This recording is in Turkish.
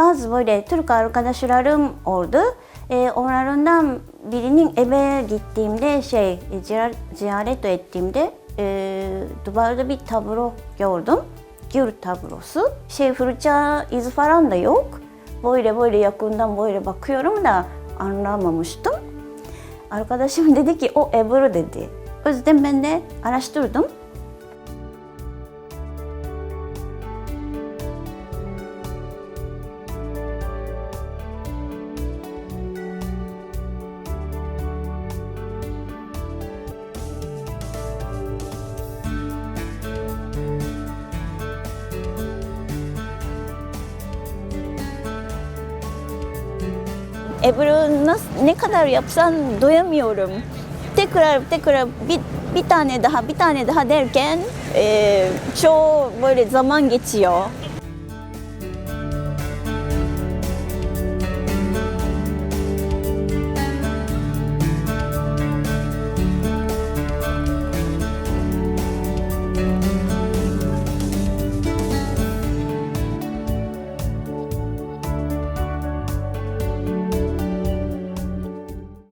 bazı böyle Türk arkadaşlarım oldu. E, onlardan birinin eve gittiğimde şey e, ziyaret, ettiğimde e, duvarda bir tablo gördüm. Gül tablosu. Şey fırça izi falan da yok. Böyle böyle yakından böyle bakıyorum da anlamamıştım. Arkadaşım dedi ki o Ebru dedi. O yüzden ben de araştırdım. Ebru nasıl, ne kadar yapsan doyamıyorum. Tekrar tekrar bir, bir tane daha bir tane daha derken e, çoğu böyle zaman geçiyor.